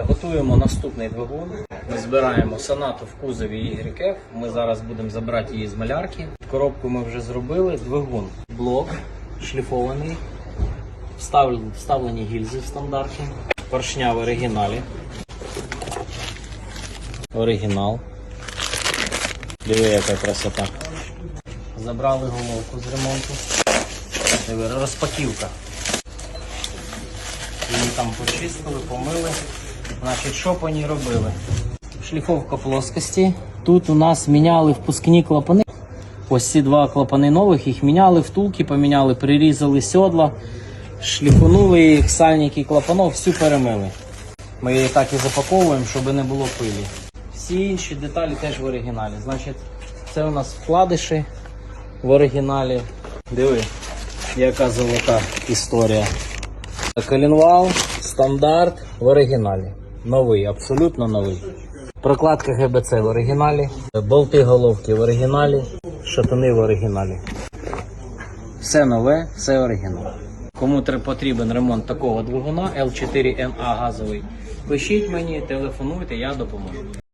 Готуємо наступний двигун. Ми збираємо сонату в кузові YF. Ми зараз будемо забрати її з малярки. Коробку ми вже зробили. Двигун, блок шліфований, вставлені гільзи в стандарті, поршня в оригіналі. Оригінал. Диви, яка красота. Забрали головку з ремонту. Диви, розпаківка. Її там почистили, помили. Значить, що по ній робили? Шліфовка плоскості. Тут у нас міняли впускні клапани. Ось ці два клапани нових, їх міняли, втулки поміняли, прирізали сьодла, шліфунули їх, сальники клапанов, всю перемили. Ми її так і запаковуємо, щоб не було пилі. Всі інші деталі теж в оригіналі. Значить, це у нас вкладиші в оригіналі. Диви, яка золота історія. Коленвал, стандарт в оригіналі. Новий, абсолютно новий. Прокладка ГБЦ в оригіналі, болти головки в оригіналі, шатуни в оригіналі. Все нове, все оригінал. Кому потрібен ремонт такого двигуна L4NA газовий, пишіть мені, телефонуйте, я допоможу.